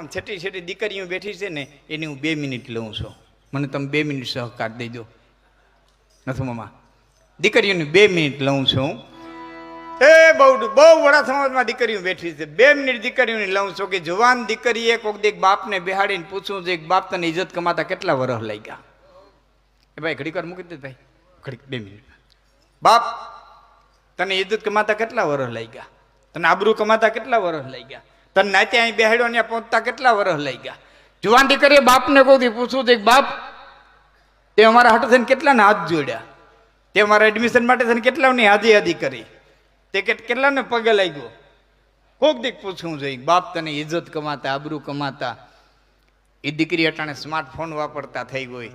આમ છેટી છેટી દીકરીઓ બેઠી છે ને એની હું બે મિનિટ લઉં છું. મને તમે બે મિનિટ સહકાર દેજો. નથી મામા. દીકરીઓને બે મિનિટ લઉં છું. એ બહુ બહુ વડા સમાજમાં દીકરીઓ બેઠી છે. બે મિનિટ દીકરીઓને લઉં છું કે જુવાન દીકરીએ કોક દીક બાપને બેહાડીને પૂછવું છે બાપ તને ઇજ્જત કમાતા કેટલા વરસ લઈ ગયા એ ભાઈ ઘડીક વાર મૂકી દે ભાઈ. ઘડીક બે મિનિટ. બાપ તને ઇજ્જત કમાતા કેટલા વરસ લઈ ગયા તને આબરૂ કમાતા કેટલા વરસ લઈ ગયા તને નાતે અહીં બેહાડ્યો ને પહોંચતા કેટલા વર્ષ લઈ ગયા? જુવાન દીકરીએ બાપને કહું પૂછવું છે બાપ, તે અમારા હાટુ થઈને કેટલાને હાથ જોડ્યા? તે અમારા એડમિશન માટે થઈને કેટલાની હાજી હાજી કરી? તે કેટલાને પગે લાગ્યો? કોક દીક પૂછવું જોઈએ બાપ તને ઇજ્જત કમાતા, આબરૂ કમાતા. એ દીકરી અટાણે સ્માર્ટફોન વાપરતા થઈ હોય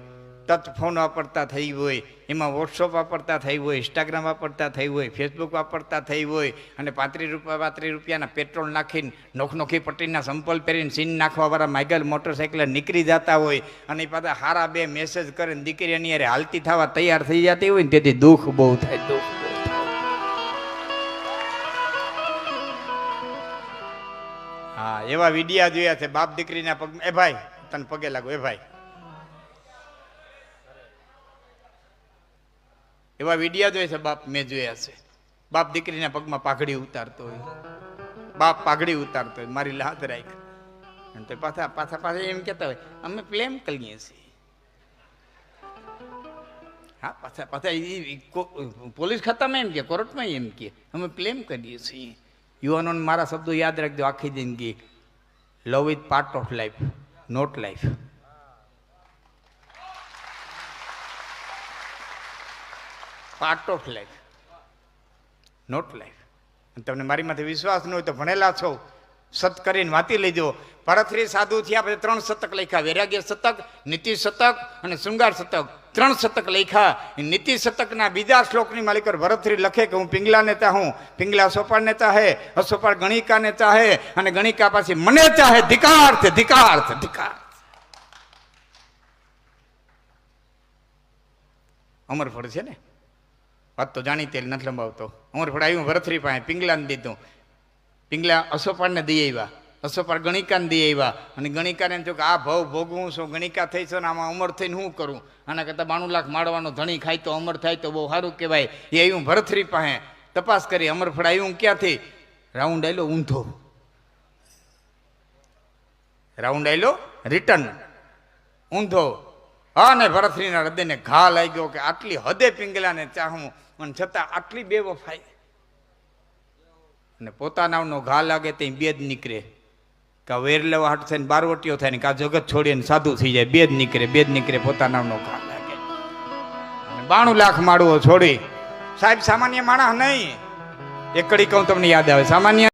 ટચ ફોન વાપરતા થઈ હોય, એમાં વોટ્સઅપ વાપરતા થઈ હોય ઇન્સ્ટાગ્રામ વાપરતા થઈ હોય ફેસબુક વાપરતા થઈ હોય, અને પાંત્રીસ રૂપિયા, પાંત્રીસ રૂપિયાના પેટ્રોલ નાખીને નોખનોખી પટ્ટીના સંપલ પહેરીને સીન નાખવાવાળા માઇગલ મોટરસાઇકલ નીકળી જતા હોય, અને એ પાછા હારા બે મેસેજ કરીને દીકરી એની હારે હાલતી થવા તૈયાર થઈ જતી હોય ને તેથી દુઃખ બહુ થાય, દુઃખ હા, એવા વિડિયા જોયા છે, બાપ દીકરીના પગ એ ભાઈ, તને પગે લાગુ, એ ભાઈ. એવા વિડિયા જોઈએ છે, બાપ મેં જોયા છે. બાપ દીકરીના પગમાં પાઘડી ઉતારતો હોય. બાપ પાઘડી ઉતારતો હોય, મારી લાત રાખ. અને તો પાછા પાછા પાછા એમ કહેતા હોય, અમે પ્લેમ કરીએ છીએ. હા, પાછા પાછા ઈ પોલીસ ખાતામાં એમ કે, કોર્ટમાં એમ કે, અમે પ્લેમ કરીએ છીએ. યુવાનોને મારા શબ્દો યાદ રાખજો, આખી જિંદગી. Love is part of life not life part of life not life તમને મારી માથે વિશ્વાસ ન હોય તો ભણેલા છો. સત કરીને વાંચી લેજો. પરથરી સાધુ થયા પછી ત્રણ શતક લખ્યા. વૈરાગ્ય શતક, નીતિ શતક અને શૃંગાર શતક. ત્રણ શતક લખ્યા. નીતિ શતકના બીજા શ્લોકની માલિકર ભરતરી લખે કે હું પિંગલા નેતા હું. પિંગલા સોપાળ નેતા હે અસોપાળ નેતા હે અને ગણિકા પાછી મને ચાહે ધિકાર્થ ધિકાર્થ ધિકાર્થ. અમરફળ છે ને? વાત તો જાણી તેલ નથી લંબાવતો. અમરફળ આવ્યું ભરથરી પાસે પિંગલાને દીધું. પિંગલા અસોપાળને દઈ આવ્યા. અસોપાળ ગણિકાને દઈ આવ્યા. અને ગણિકાને એમ થયું કે આ ભાવ ભોગવું છું, ગણિકા થઈ છે ને આમાં અમર થઈને શું કરું? આના કરતાં બાણું લાખ માળવાનો ધણી ખાય તો અમર થાય તો બહુ સારું કહેવાય. એ આવ્યું ભરથરી પાસે. તપાસ કરી અમરફળ આવ્યું ક્યાંથી? રાઉન્ડ આવેલો ઊંધો. રાઉન્ડ આવેલો રિટર્ન. ઊંધો. હા ને ભરતરીના હૃદયને ઘા લાગ્યો કે આટલી હદે પિંગલાને ચાહું અને છતાં આટલી બેવફાઈ. અને પોતાનાનો ઘા લાગે તે બે જ નીકળે. કે વેર લેવા હાટ થઈને, બારવટીઓ થાય ને કા જગત છોડીને સાધુ થઈ જાય બે જ નીકળે બે જ નીકળે પોતાનાનો ઘા લાગે. અને બાણું લાખ માળવો છોડી. સાહેબ, સામાન્ય માણસ નહીં. એકડી કહું, તમને યાદ આવે. સામાન્ય